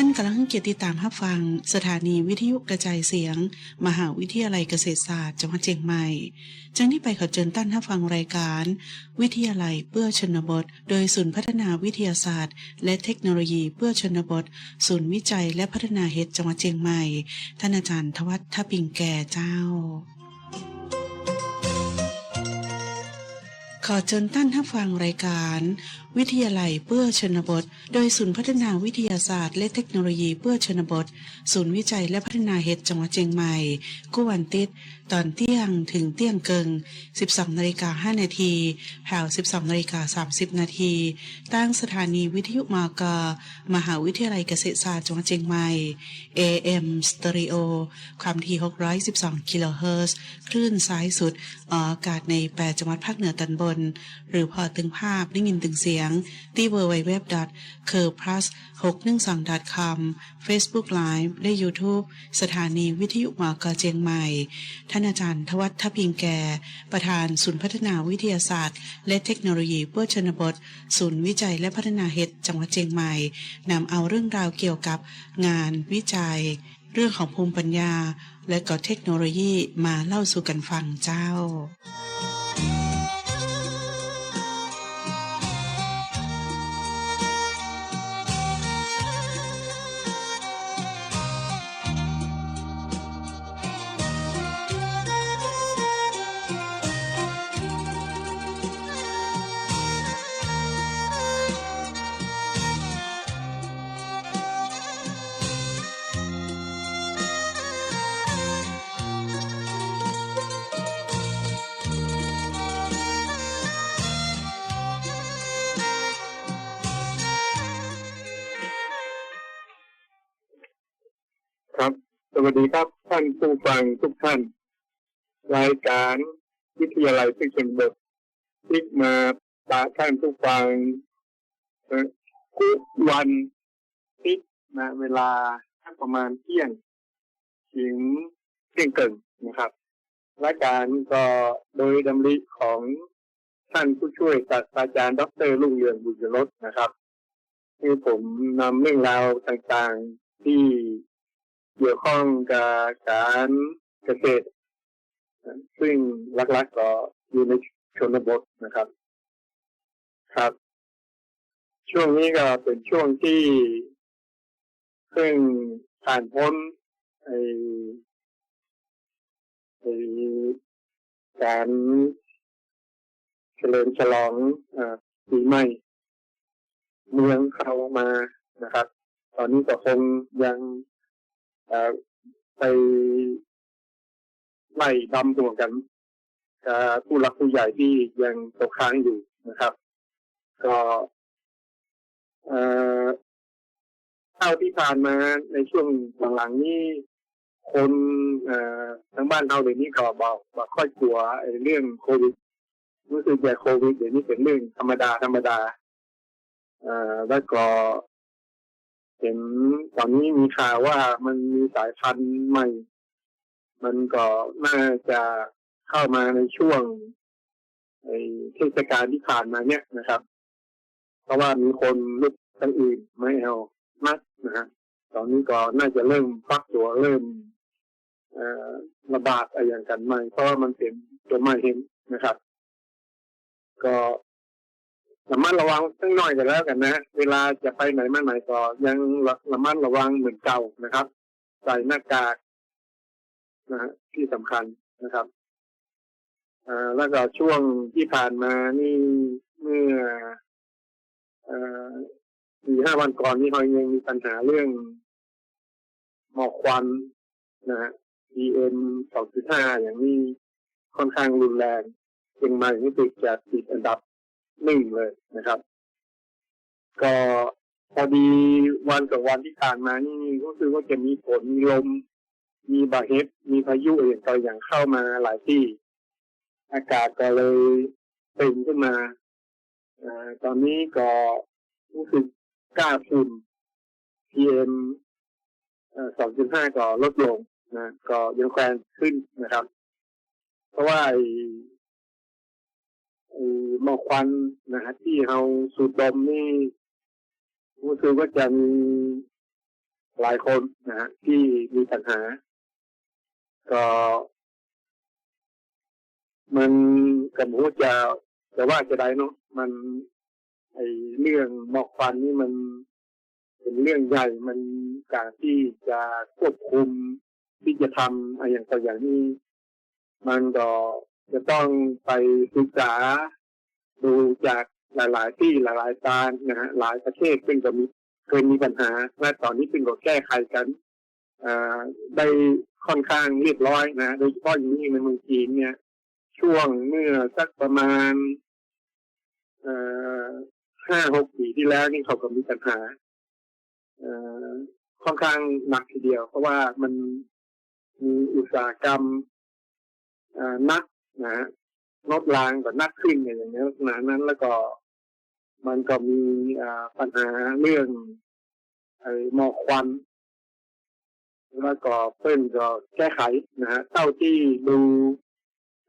ท่านกำลังเกียรติตามรับฟัง สถานีวิทยุกระจายเสียง มหาวิทยาลัยเกษตรศาสตร์จังหวัดเชียงใหม่จังที่ไปขอเชิญท่านรับฟังรายการ วิทยาลัยเพื่อชนบท โดยศูนย์พัฒนาวิทยาศาสตร์ และเทคโนโลยีเพื่อชนบท ศูนย์วิจัยและพัฒนาเห็ดจังหวัดเชียงใหม่ ท่านอาจารย์ทวัฒน์ทปิงแก่เจ้า ขอเชิญท่านทับฟังรายการ วิทยาลัยเพื่อชนบท โดยศูนย์พัฒนาวิทยาศาสตร์ และเทคโนโลยีเพื่อชนบท ศูนย์วิจัยและพัฒนาเหตุจังหวัดเชียงใหม่กุวันติด ตอนเที่ยงถึงเที่ยงเกิง 12นาฬิกา5นาทีแถว12นาฬิกา30 นาทีตั้งสถานีวิทยุมากมหาวิทยาลัยเกษตรศาสตร์จังหวัดเชียงใหม่ AM Stereo ความถี่ 612 กิโลเฮิรตซ์คลื่นซ้ายสุดออกอากาศใน 8 จังหวัดภาคเหนือตอนบน หรือพอตึงภาพได้ยินตึงเสียง ที่ www c u r plus 612 com Facebook Live และ YouTube สถานีวิทยุมอกเจียงใหม่ท่านอาจารย์ทวัฒน์ทพิงแก่ ประธานศูนย์พัฒนาวิทยาศาสตร์ และเทคโนโลยีเพื่อชนบท ศูนย์วิจัยและพัฒนาเห็ดจังหวัดเชียงใหม่นำเอาเรื่องราวเกี่ยวกับงานวิจัย เรื่องของภูมิปัญญา และก็เทคโนโลยีมาเล่าสู่กันฟังเจ้า ครับ สวัสดีครับท่านผู้ฟังทุกท่าน รายการวิทยาลัยเทคนิคบทที่มาตาท่านผู้ฟังเอ่อทุกวันทิศนะเวลาประมาณเที่ยงถึงเที่ยงเกินนะครับรายการก็โดยดำริของท่านผู้ช่วยศาสตราจารย์ดรลุงเรืองบุญยรสนะครับคือผมนำเรื่องราวต่างๆที่ เกี่ยวข้องกับการเกษตร ซึ่งหลักๆก็อยู่ในชนบทนะครับ ครับ ช่วงนี้ก็เป็นช่วงที่เพิ่งผ่านพ้นไอไอการเฉลิมฉลองอปีใหม่ เมืองเข้ามานะครับ ตอนนี้ก็คงยัง ไปไล่ดำตัวกันผู้หลักผู้ใหญ่ที่ยังตกค้างอยู่นะครับ ก็เอ่อเท่าที่ผ่านมาในช่วงหลังๆนี้คนเอ่อทั้งบ้านเราเดี๋ยวนี้ก็บอกว่าค่อยกลัวเรื่องโควิดรู้สึกว่าโควิดเดี๋ยวนี้เป็นเรื่องธรรมดาธรรมดาเอ่อแล้วก็ เห็นตอนนี้มีข่าวว่ามันมีสายพันธุ์ใหม่ มันก็น่าจะเข้ามาในช่วงในเทศกาลที่ผ่านมาเนี่ยนะครับ เพราะว่ามีคนลุกทั้งอื่นไม่เอานักนะฮะตอนนี้ก็น่าจะเริ่มฟักตัวเริ่มอระบาดอะไรอย่างกันใหม่ เพราะว่ามันเป็นตัวใหม่เห็นนะครับ ก็ ระมัดระวังสักหน่อยกันแล้วกันนะ เวลาจะไปไหนมาไหนก็ยังระระมัดระวังเหมือนเก่านะครับ ใส่หน้ากากนะฮะที่สำคัญนะครับอ่าแล้วก็ช่วงที่ผ่านมานี่เมื่ออ่อสี่ห้าวันก่อนนี่เรายังมีปัญหาเรื่องหมอกควันนะฮะ PM 2.5อย่างนี้ค่อนข้างรุนแรงเชียงใหม่นี่ติดจากติดอันดับ หนึ่งเลยนะครับ ก็พอดีวันกับวันที่ผ่านมานี่รู้สึกว่าจะมีฝนมีลม มีบาเฮดมีพายุอย่างต่ออย่างเข้ามาหลายที่ อากาศก็เลยเป็นขึ้นมาอตอนนี้ก็รู้สึกกล้าฝุ่น PM สองจุดห้าก็ลดลงนะก็ยังแควงขึ้นนะครับ เพราะว่า หมอกควันนะฮะที่เราสูดดมนี่รู้สึกว่าจะมีหลายคนนะฮะที่มีปัญหา ก็ มันกับหูจะจะว่าจะได้เนาะมันไอเรื่องหมอกควันนี่มันเป็นเรื่องใหญ่มันการที่จะควบคุมที่จะทำอะไรอย่างต่ออย่างนี้ มันก็ จะต้องไปศึกษาดูจากหลาย ๆ ที่หลาย ๆ การนะฮะหลายประเทศซึ่งก็มีเคยมีปัญหาและตอนนี้ซึ่งก็แก้ไขกันอ่าได้ค่อนข้างเรียบร้อยนะ โดยเฉพาะอย่างนี้ในเมืองจีนเนี่ย ช่วงเมื่อสักประมาณอ่อห้าหกปีที่แล้วนี่เขาก็มีปัญหาอ่อค่อนข้างหนักทีเดียว เพราะว่ามันมีอุตสาหกรรมอ่อนัก นะฮะลดรางก็นักขึ้นอย่างเงี้ยลักษณะนั้นแล้วก็มันก็มีอ่าปัญหาเรื่องไอ้หมอกควัน แล้วก็เพิ่นก็แก้ไขนะฮะเท่าที่ดู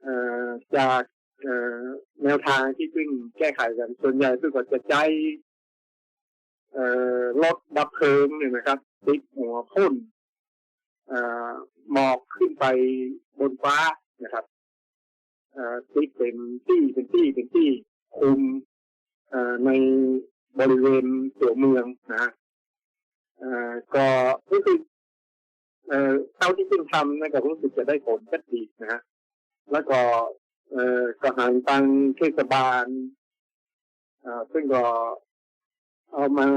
อ่อจากเอ่อแนวทางที่เพิ่งแก้ไขกัน ส่วนใหญ่เพิ่งก็จะใช้อ่อรถดับเพลิงเนี่ยนะครับติดหัวพ่นอ่อหมอกขึ้นไปบนฟ้านะครับ เอ่อติดเป็นที่เป็นที่เป็นที่คุมในบริเวณตัวเมืองนะฮะก็รู้สึกเออเท่าที่เพิ่งทำนะก็รู้สึกจะได้ผลก็ดีนะฮะแล้วก็เออก็หางตังเทศบาลเออซึ่งก็เอามา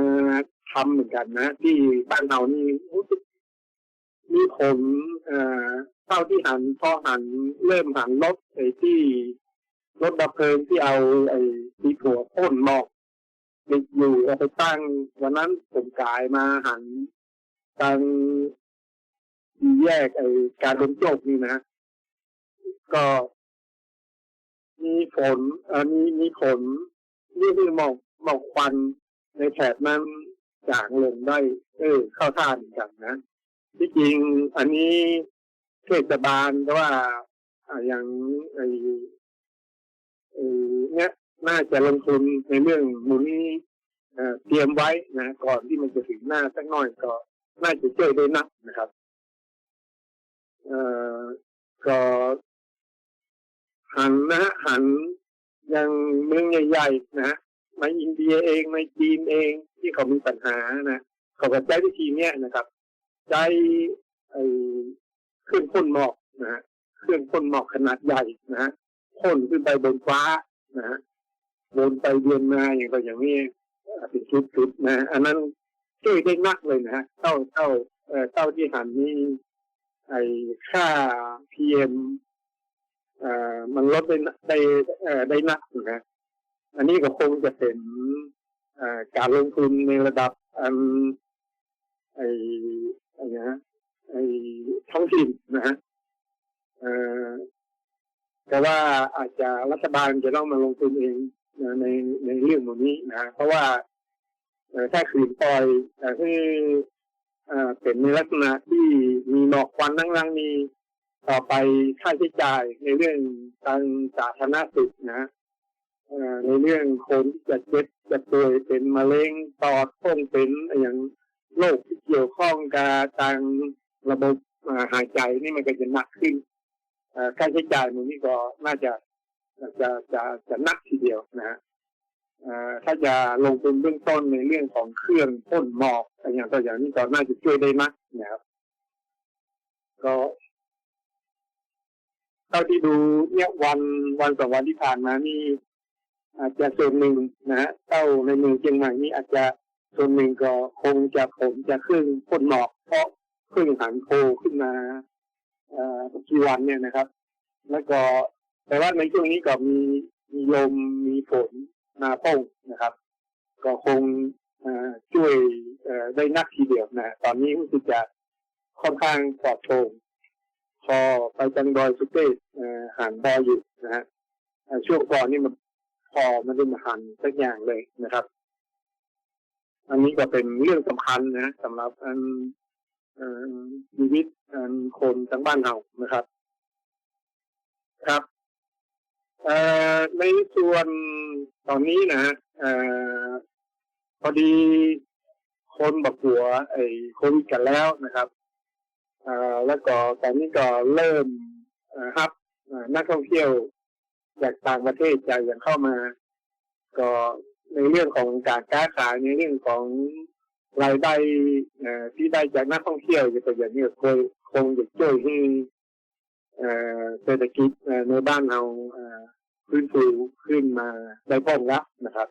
ทำเหมือนกันนะ ที่บ้านเรานี่รู้สึกมีผล เท่าที่หันพอหันเริ่มหันรถไอ้ที่รถดับเพลิงที่เอาไอ้ทีถั่วพ่นหมอกติดอยู่เอาไปตั้ง วันนั้นผมกายมาหันตั้งแยกไอ้การลงโจกนี่นะก็มีฝนอ่อมีมีผลนี่คือหมอกหมอกควันในแถบนั้นจางลงได้ เออ เข้าท่าเหมือนกันนะที่จริงอันนี้ เทศบาลก็ว่าอ่าอย่างไอไอเนี้ยน่าจะลงทุนในเรื่องหมุนเอ่อเตรียมไว้นะก่อนที่มันจะถึงหน้าสักหน่อยก็น่าจะช่วยได้นักนะครับ เอ่อก็หันนะฮะหันอย่างเมืองใหญ่ๆนะฮะในอินเดียเองในจีนเองที่เขามีปัญหานะเขาก็ใช้วิธีเนี้ยนะครับ ใช้ไอ้ เครื่องพ่นหมอกนะฮะเครื่องพ่นหมอกขนาดใหญ่นะฮะพ่นขึ้นไปบนฟ้านะฮะวนไปเวียนมาอย่างก็อย่างนี้อ่าเป็นชุดๆนะอันนั้นช่วยได้นักเลยนะฮะเท่าเท่าเอ่อเท่าที่หันนี่ไอ้ค่า PM เอ่อมันลดได้ได้เออได้นักนะอันนี้ก็คงจะเป็นอ่อการลงทุนในระดับอันไอ้ไอ้นะไอ้ ท้องถิ่นนะฮะแต่ว่าอาจจะรัฐบาลจะต้องมาลงทุนเองในในเรื่องตรงนี้นะเพราะว่าเอ่อถ้าขืนปล่อยแต่ที่อ่าเป็นในลักษณะที่มีหมอกควันทั้งรังมีต่อไปค่าใช้จ่ายในเรื่องการสาธารณสุขนะอ่อในเรื่องคนที่จะเจ็บจะป่วยเป็นมะเร็งปอดพ้องเป็นอย่างโรคที่เกี่ยวข้องกับทาง ระบบหายใจนี่มันก็จะหนักขึ้นค่าใช้จ่ายมันนี่ก็น่าจะจะจะจะหนักทีเดียวนะฮะเอ่อถ้าจะลงทุนเบื้องต้นในเรื่องของเครื่องพ่นหมอกอะไรอย่างตัวอย่างนี้ก็น่าจะช่วยได้มากนะครับ ก็เท่าที่ดูเนี่ยวันวันสองวันที่ผ่านมานี่ อาจจะส่วนหนึ่งนะฮะเต้าในเมืองเชียงใหม่นี่อาจจะส่วนหนึ่งก็คงจะผมจะเครื่องพ่นหมอกเพราะ เครื่องหันโคขึ้นมาอ่อกี่วันเนี่ยนะครับ แล้วก็แต่ว่าในช่วงนี้ก็มีมีลมมีฝนนาโป้งนะครับ ก็คงอ่อช่วยอ่อได้นักทีเดียวนะ ตอนนี้รู้สึกจะค่อนข้างปลอดโปร่งพอไปจังดอยสุเทพเอ่อหันบออยู่นะฮะช่วงก่อนนี่มันพอมันได้มาหันสักอย่างเลยนะครับ อันนี้ก็เป็นเรื่องสำคัญนะสำหรับอัน ชีวิตคนทั้งบ้านเรานะครับ ครับเอ่อในส่วนตอนนี้นะเอ่อพอดีคนบักหัว ไอ้โควิดกันแล้วนะครับเอ่อแล้วก็ตอนนี้ก็เริ่มเอ่อรับนักท่องเที่ยวจากต่างประเทศจะยังเข้ามา ก็ในเรื่องของการค้าขายในเรื่องของ รายได้ที่ได้จากนักท่องเที่ยวจะเป็นอย่างนี้คงคงจะช่วยให้เศรษฐกิจในบ้านเราฟื้นฟูขึ้นมาได้บ้างแล้วนะครับ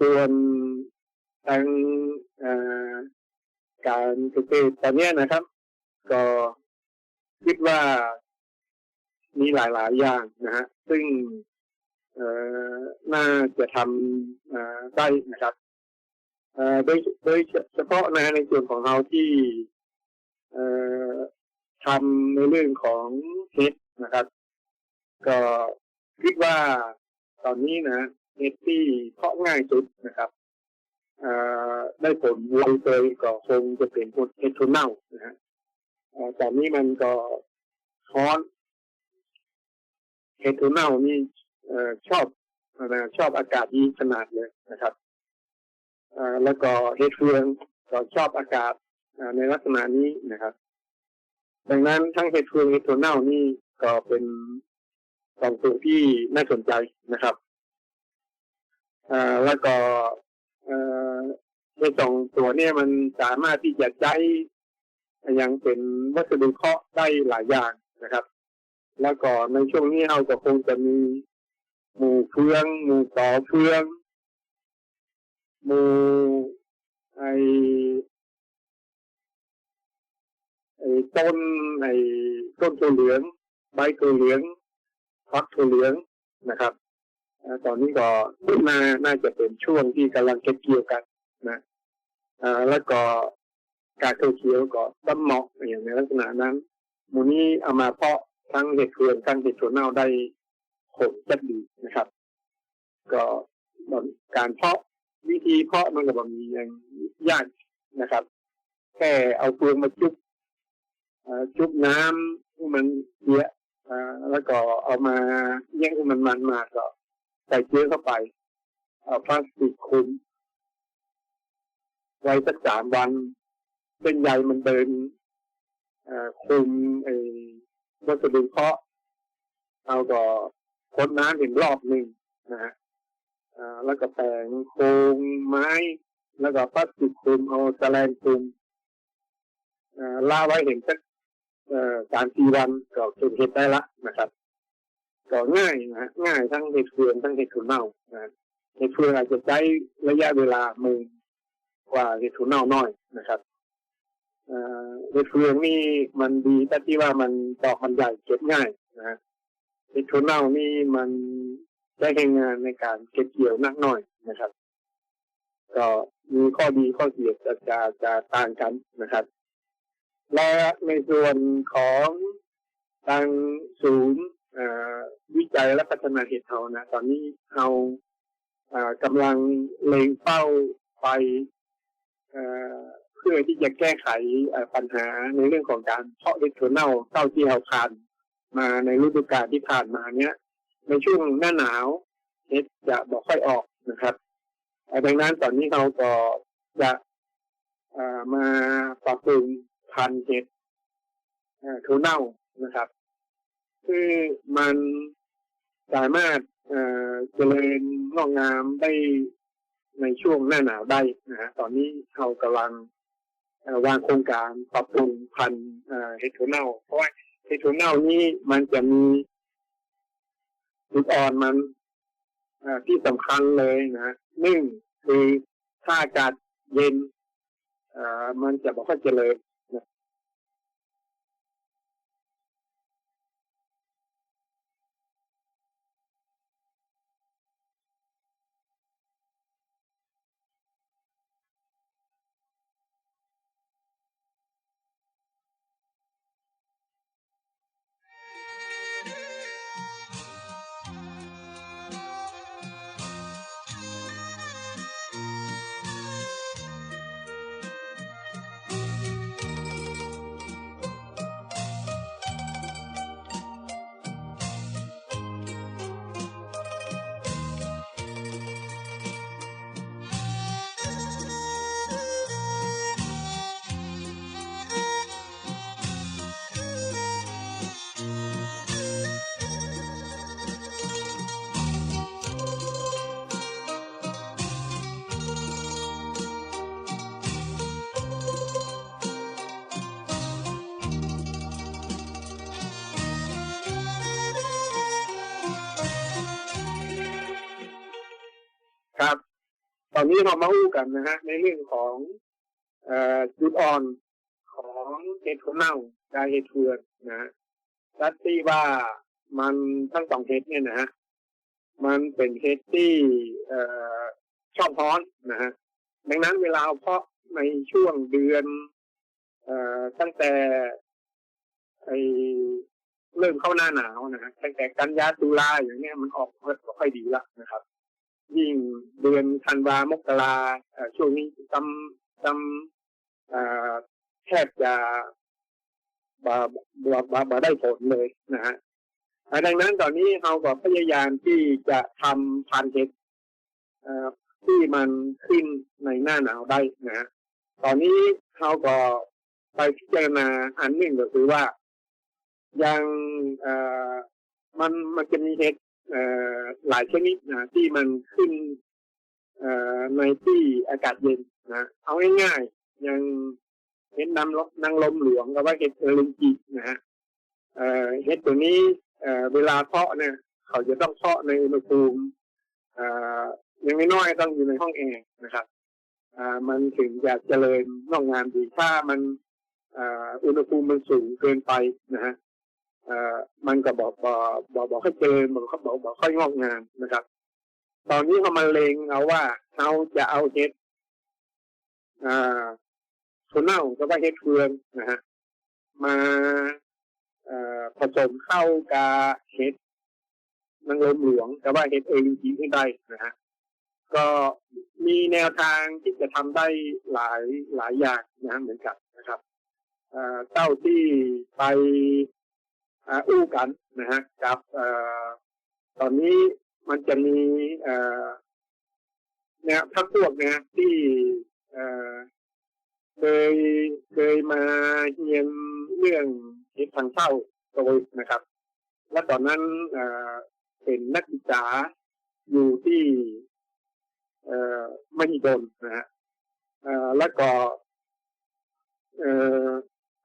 ส่วนทางการเกษตรตอนนี้นะครับ ก็คิดว่ามีหลาย ๆ อย่างนะฮะซึ่งน่าจะทำได้นะครับ โดยโดยเฉพาะนะในส่วนของเราที่เอ่อทำในเรื่องของเฮ็ดนะครับ ก็คิดว่าตอนนี้นะเฮ็ดที่เพาะง่ายสุดนะครับเอ่อได้ผลไวเลยก็คงจะเป็นพวกเฮ็ดทุนเน่านะฮะเอ่อตอนนี้มันก็ร้อนเห็ดถั่วเน่านี่เอ่อชอบนะชอบอากาศดีขนาดเลยนะครับ แล้วก็เห็ดเฟืองก็ชอบอากาศในลักษณะนี้นะครับ ดังนั้นทั้งเห็ดเฟืองเห็ดถั่วเน่านี่ก็เป็นสองตัวที่น่าสนใจนะครับแล้วก็เอ่อในสองตัวเนี่ยมันสามารถที่จะใช้ยังเป็นวัสดุเคราะห์ได้หลายอย่างนะครับ แล้วก็ในช่วงนี้เราก็คงจะมีหมู่เฟือง หมู่ต่อเฟือง มูไอไอต้นไอต้นถั่วเหลือง ใบถั่วเหลืองฟักถั่วเหลืองนะครับตอนนี้ก็น่าน่าจะเป็นช่วงที่กำลังเก็บเกี่ยวกันนะแล้วก็การเขียวก็ต้นเหมาะอย่างในลักษณะนั้นหมูนี้เอามาเพาะทั้งเห็ดเฟืองทั้งเห็ดถั่วเน่าได้ผลจัดดีนะครับ ก็การเพาะ วิธีเพาะมันก็บมีอย่างยากนะครับ แค่เอาเฟืองมาจุบจุบน้ำให้มันเยอะแล้วก็เอามาแย่งให้มันมันมาก็ใส่เกลือเข้าไปเอาพลาสติกคลุมไว้สักสามวันเส้นใยมันเดินคุมไอ้วัสดุเคาะเอาก็พ้นน้ำอีกรอบหนึ่งนะฮะ แล้วก็แต่งโครงไม้ แล้วก็พลาสติกคลุมเอาแสลนคลุมอ่าล่าไว้เห็นสักสามสี่วันก็เก็บเห็ดได้ละนะครับก็ง่ายนะฮะง่ายทั้งเห็ดเฟืองทั้งเห็ดถั่วเน่านะฮะเห็ดเฟืองอาจจะใช้ระยะเวลามือกว่าเห็ดถั่วเน่าน้อยนะครับเอ่อเห็ดเฟืองนี่มันดีแต่ที่ว่ามันดอกมันใหญ่เก็บง่ายนะฮะเห็ดถั่วเน่านี่มัน ได้แรงงานในการเก็บเกี่ยวนักหน่อยนะครับ ก็มีข้อดีข้อเสียจะจะจะต่างกันนะครับ และในส่วนของทางศูนย์วิจัยและพัฒนาเห็ดเทานะ ตอนนี้เราอ่อกำลังเล็งเป้าไปเพื่อที่จะแก้ไขปัญหาในเรื่องของการเพาะเห็ดถั่วเน่าเท่าที่เราผ่านมาในฤดูกาลที่ผ่านมาเนี้ย ในช่วงหน้าหนาวเห็ดจะบอกค่อยออกนะครับดังนั้นตอนนี้เราก็จะมาปรับปรุงพันธุ์เห็ดเอ่อถั่วเน่านะครับ คือมันสามารถเจริญงอกงามได้ในช่วงหน้าหนาวได้นะฮะตอนนี้เรากำลังวางโครงการปรับปรุงพันธุ์เอ่อเห็ดถั่วเน่าเพราะว่าเห็ดถั่วเน่านี่มันจะมี จุดอ่อนมันที่สำคัญเลยนะหนึ่งคือถ้าอากาศเย็นมันจะบอกว่าเจริญ ตอนนี้เรามาอู้กันนะฮะในเรื่องของอจุดอ่อนของเห็ดคนเน่ากับเห็ดเฟืองนะฮะรัตที่ว่ามันทั้งสองเห็ดเนี่ยนะฮะมันเป็นเห็ดที่ชอบร้อนนะฮะดังนั้นเวลาเพาะในช่วงเดือนอตั้งแต่ไอเริ่มเข้าหน้าหนาวนะฮะตั้งแต่กันยาตุลาอย่างเงี้ยมันออกไม่ค่อยดีละนะครับ ยิ่งเดือนธันวามกราช่วงนี้จำจำแทบจะบาบาบาบาได้ผลเลยนะฮะดังนั้นตอนนี้เราก็พยายามที่จะทำพันเห็ดที่มันขึ้นในหน้าหนาวได้นะฮะตอนนี้เราก็ไปพิจารณาอันหนึ่งก็คือว่ายังมันมันจะมีเห็ด หลายชนิดนะที่มันขึ้นในที่อากาศเย็นนะเอาง่ายๆอย่างเห็ดนำลนางลมหลวงกับว่าเห็ดเออรินจินะฮะเห็ดตัวนี้เวลาเพาะเนี่ย เขาจะต้องเพาะในอุณหภูมิเอ่ออยังน้อยต้องอยู่ในห้องแอร์นะครับมันถึงจะเจริญงอกงามดีถ้ามันอุณหภูมิมันสูงเกินไปนะฮะ มันก็บอกบอกบอกบอกให้เจริญบอกเขาบอกบอกค่อยงอกงามนะครับ ตอนนี้เขามาเลงเอาว่าเขาจะเอาเห็ดอ่าถั่วเน่ากับว่าเห็ดเฟืองนะฮะมาอ่อผสมเข้ากับเห็ดนางลมหลวงกับว่าเห็ดเองจริงให้ได้นะฮะก็มีแนวทางที่จะทำได้หลายหลายอย่างนะเหมือนกันนะครับอ่อเต้าที่ไป อู้กันนะฮะกับตอนนี้มันจะมีเนี่ยพักพวกเนี่ยที่เคยเคยมาเรียนเรื่องเห็ดทางเศร้าตัวนะครับ และตอนนั้นเป็นนักศึกษาอยู่ที่มหิดลนะฮะแล้วก็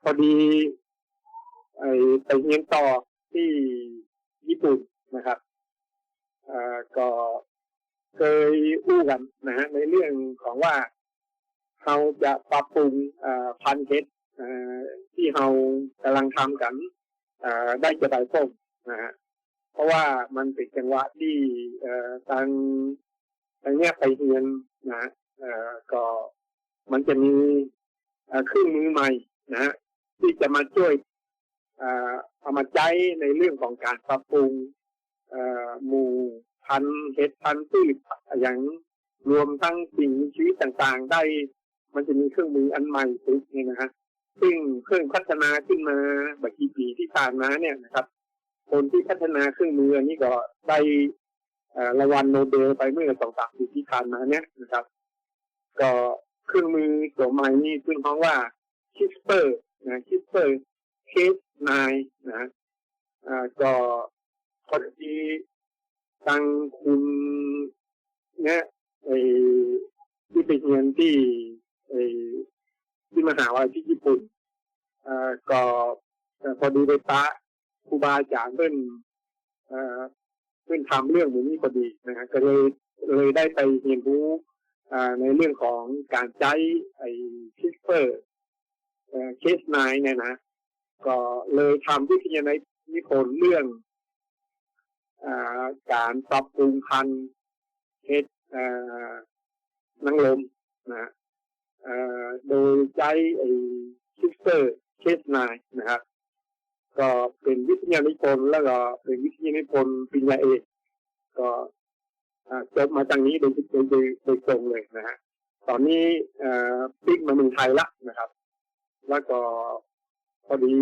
พอดี ไอไปเรียนต่อที่ญี่ปุ่นนะครับอ่อก็เคยอู้กันนะฮะในเรื่องของว่าเราจะปรับปรุงอ่อพันธุ์เห็ดเอ่อที่เรากำลังทำกันอ่อได้จะได้ส้มนะฮะเพราะว่ามันเป็นจังหวะที่อ่อทางทางเนี้ยไปเรียนนะฮะอ่อก็มันจะมีอ่อเครื่องมือใหม่นะฮะที่จะมาช่วย เอ่อเอามาใช้ในเรื่องของการปรับปรุงอ่อหมู่พันเห็ดพันธุ์พืชอย่างรวมทั้งสิ่งมีชีวิตต่างๆ ได้ มันจะมีเครื่องมืออันใหม่ซึ่งนี่นะฮะซึ่งเครื่องพัฒนาขึ้นมาบักี่ปีที่ผ่านมาเนี่ยนะครับ คนที่พัฒนาเครื่องมืออันนี้ก็ได้อ่อรางวัลโนเบลไปเมื่อสองสามปีที่ผ่านมาเนี่ยนะครับ ก็เครื่องมือตัวใหม่นี่ซึ่งเรียกว่าคิสเปอร์นะคิสเปอร์ เคสนายนะอ่าก็พอดีทางคุณเนี่ยไอ้ที่ไปเรียนที่ไอ้ที่มหาวิทยาลัยที่ญี่ปุ่นอ่าก่อพอดีไปปะครูบาอาจารย์เพิ่อ่อเพิ่นทำเรื่องแบบนี้พอดีนะฮะก็เลยเลยได้ไปเรียนรู้อ่าในเรื่องของการใช้ไอ้คิสเปอร์เคสนายเนี่ยนะ ก็เลยทำวิทยานิพนธ์เรื่องอการปรับปรุงพันธุ์เห็ดนางลมนะโดยใช้ไอ้ชิสเตอร์เคสนายนะครับก็เป็นวิทยานิพนธ์แล้วก็เป็นวิทยานิพนธ์ปริญญาเอกก็จบมาจากนี้โดยโดยโดยโดยตรงเลยนะฮะตอนนี้เอ่อพลิกมาเมืองไทยละนะครับ แล้วก็ อดี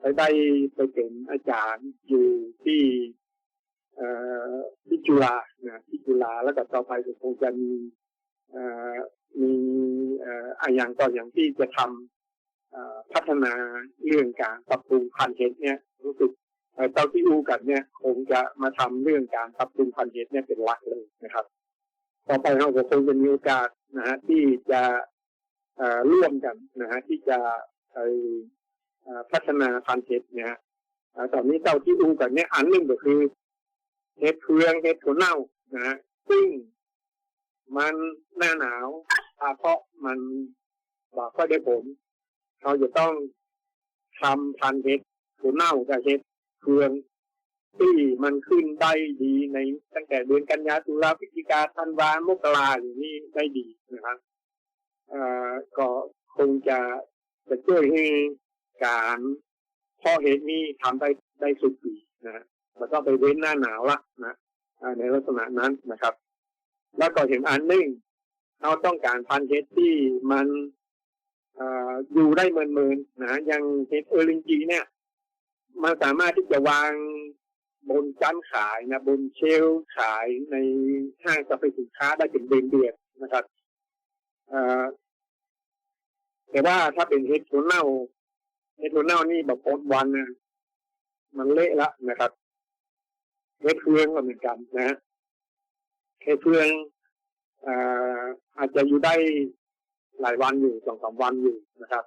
ไปได้ไปเป็นอาจารย์อยู่ที่เอ่อที่จุฬานะที่จุฬาแล้วก็ต่อไปก็คงจะมีมีอะอย่างต่ออย่างที่จะทำพัฒนาเรื่องการปรับปรุงพันธุ์เห็ดเนี่ยรู้สึกเอ่อเต้าที่อูกันเนี่ยคงจะมาทำเรื่องการปรับปรุงพันธุ์เห็ดเนี่ยเป็นหลักเลยนะครับ ต่อไปเราก็คงจะมีโอกาสนะฮะที่จะร่วมกันนะฮะที่จะ ไปเอ่อพัฒนาพันธุ์เห็ดเนี่ยฮะต่อตอนนี้เต้าที่อูกันเนี่ยอันหนึ่งก็คือเห็ดเฟืองเห็ดถั่วเน่านะซึ่งมันหน้าหนาวอาเพราะมันบอกก็ได้ผลเราจะต้องทำพันธุ์เห็ดหัวเน่ากับเห็ดเฟืองที่มันขึ้นได้ดีในตั้งแต่เดือนกันยาตุลาพฤศจิกาธันวามกราอย่างนี้ได้ดีนะครับอ่อก็คงจะ จะช่วยให้การเพาะเห็ดนี้ทำได้ได้สุดปีนะฮะแล้วก็ไปเว้นหน้าหนาวละนะในลักษณะนั้นนะครับ แล้วก็เห็นอันหนึ่งเราต้องการพันเห็ดที่มันอ่ออยู่ได้เมินๆนะอย่างเห็ดเออรินจีเนี่ย มันสามารถที่จะวางบนจันขายนะบนเชลฟ์ขายในห้างสรรพสินค้าได้เป็นเดือนเดือนๆนะครับอ่อ แต่ว่าถ้าเป็นเห็ดถั่วเน่าเห็ดถั่วเน่านี่แบบอดวันนะมันเละละนะครับเห็ดเฟืองก็เหมือนกันนะฮะเห็ดเฟืองเอ่อาจจะอยู่ได้หลายวันอยู่สองสามวันอยู่นะครับ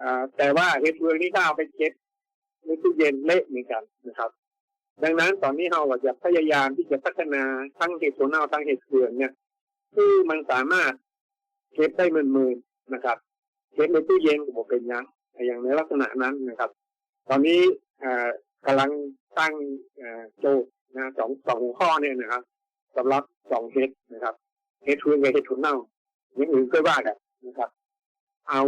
อแต่ว่าเห็ดเฟืองนี่ถ้าเอาไปเก็บในตู้เย็นเละเหมือนกันนะครับดังนั้นตอนนี้เราก็จะพยายามที่จะพัฒนาทั้งเห็ดโซนเอาทั้งเห็ดเฟืองเนี่ยที่มันสามารถเก็บได้เมืนๆนะครับ ก็บในตู้เย็นก็บอกเป็นอยังอย่างในลักษณะนั้นนะครับ ตอนนี้เอ่อกำลังตั้งโจทย์นะสองสองข้อเนี่ยนะครับสำหรับสองเห็ดนะครับเห็ดเฟืองกับเห็ดถั่วเน่าอย่างอื่นก็ว่ากันนะครับ เอา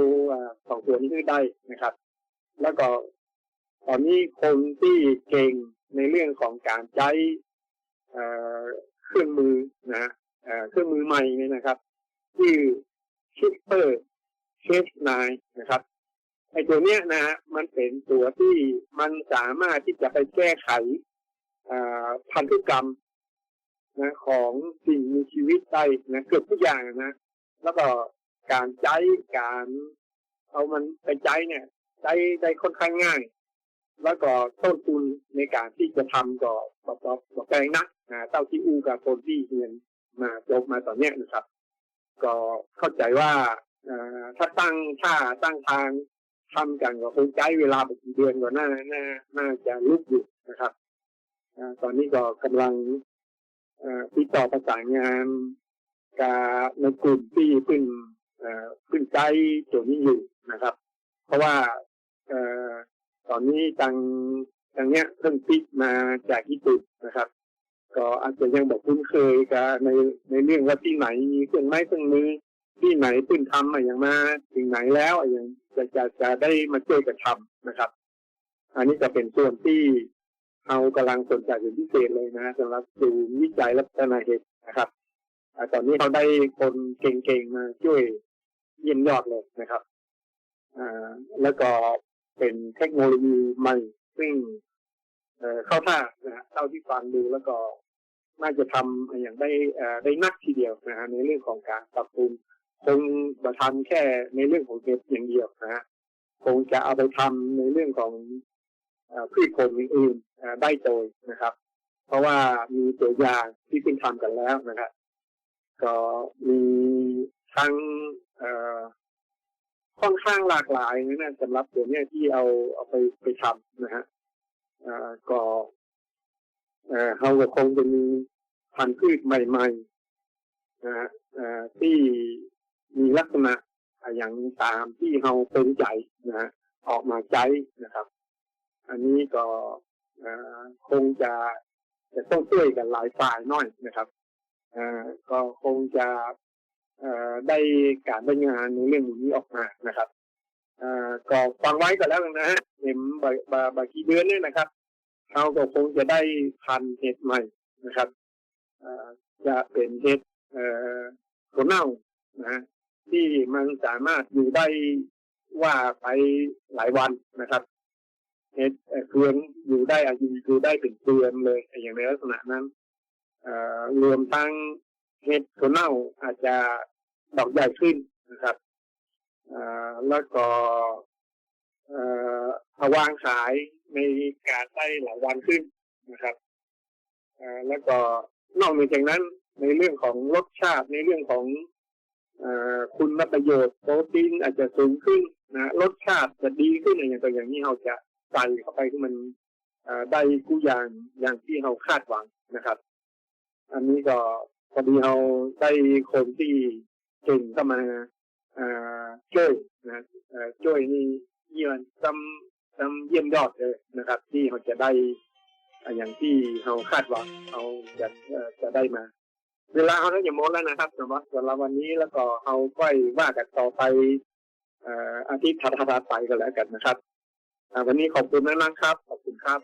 สองตัวนี้ให้ได้นะครับ แล้วก็ตอนนี้คนที่เก่งในเรื่องของการใช้เครื่องมือนะเอ่อเครื่องมือใหม่เนี่ยนะครับ ชื่อชิปเปอร์ เชฟนายนะครับไอ้ตัวเนี้ยนะฮะมันเป็นตัวที่มันสามารถที่จะไปแก้ไขอ่อพันธุกรรมนะของสิ่งมีชีวิตได้นะเกือบทุกอย่างนะแล้วก็การใช้การเอามันไปใช้เนี่ยใช้ได้ค่อนข้างง่าย แล้วก็ต้นทุนในการที่จะทำก็ก็ก็ก็แพงนักอ่าเต้าที่อูกับคนที่เรียนมาจบมาตอนเนี้ยนะครับ ก็เข้าใจว่า ถ้าตั้งถ้าตั้งทางทำกันก็คงใช้เวลาไปกี่เดือนกว่าน่าน่าน่าจะลุกอยู่นะครับอตอนนี้ก็กำลังอติดต่อประสานงานกับในกลุ่มที่ขึ้นขึ้นใจตัวนี้อยู่นะครับ เพราะว่าอตอนนี้ทางทางเนี้ยเพิ่งปิดมาจากญี่ปุ่นนะครับ ก็อาจจะยังบอกคุ้นเคยกับในในเรื่องว่าที่ไหนมีเครื่องไม้เครื่องมือ ที่ไหนเพิ่งทำอะอย่างมาถึงไหนแล้วอะอย่างจะจะจะได้มาช่วยกันทำนะครับ อันนี้จะเป็นส่วนที่เรากำลังสนใจเป็นพิเศษเลยนะสำหรับศูนย์วิจัยและพัฒนาเห็ดนะครับอตอนนี้เราได้คนเก่งๆมาช่วยเยี่ยมยอดเลยนะครับอแล้วก็เป็นเทคโนโลยีใหม่ซึ่งเข้าท่านะฮะเท่าที่ฟังดูแล้วก็น่าจะทำอย่างได้ได้นักทีเดียวนะฮะในเรื่องของการปรับปรุง คงมาทำแค่ในเรื่องของเห็ดอย่างเดียวนะฮะคงจะเอาไปทำในเรื่องของพืชผลอื่นๆได้โดยนะครับ เพราะว่ามีตัวอย่างที่เพิ่งทำกันแล้วนะครับ ก็มีทั้งเอ่อค่อนข้างหลากหลายนะสำหรับตัวเนี้ยที่เอาเอาไปไปทำนะฮะอ่าก็เอ่อเราก็คงจะมีพันธุ์พืชใหม่ๆนะฮะอ่อที่ มีลักษณะอย่างตามที่เราเป็นใจนะฮะออกมาใช้นะครับ อันนี้ก็คงจะจะต้องช่วยกันหลายฝ่ายน่อยนะครับอ่อก็คงจะได้การบรรยายงานในเรื่องนี้ออกมานะครับอ่อก็ฟังไว้ก็แล้วนะฮะเห็นบาบาบากี่เดือนนี่นะครับเราก็คงจะได้พันเห็ดใหม่นะครับจะเป็นเห็ดเอ่อถั่วเน่านะ ที่มันสามารถอยู่ได้ว่าไปหลายวันนะครับเห็ดเอ่อเฟืองอยู่ได้อาจจะอยู่ได้เป็นเดือนเลยอย่างในลักษณะนั้นเอ่อรวมทั้งเห็ดถั่วเน่าอาจจะดอกใหญ่ขึ้นนะครับเอ่อแล้วก็เอ่อเอาวางขายในการได้หลายวันขึ้นนะครับเอ่อแล้วก็นอกเหนือจากนั้นในเรื่องของรสชาติในเรื่องของ คุณประโยชน์โปรตีนอาจจะสูงขึ้นนะรสชาติจะดีขึ้นอย่างตัวอย่างนี้เราจะใส่เข้าไปที่มันได้กู้อย่างอย่างที่เราคาดหวังนะครับ อันนี้ก็พอดีเราได้คนที่เก่งเข้ามาอ่อช่วยนะอ่อช่วยนี่เยี่ยมจำจำเยี่ยมยอดเลยนะครับ ที่เขาจะได้อย่างที่เราคาดหวังเขาจะจะได้มา เวลาเขาต้งอย่าหมดแล้วนะครับสำหรับสำหรับวันนี้แล้วก็เอาค่อยว่ากันต่อไปอ่ออาทิตย์ถัดๆไปกันแล้วกันนะครับอ่าวันนี้ขอบคุณมากๆครับ ขอบคุณครับ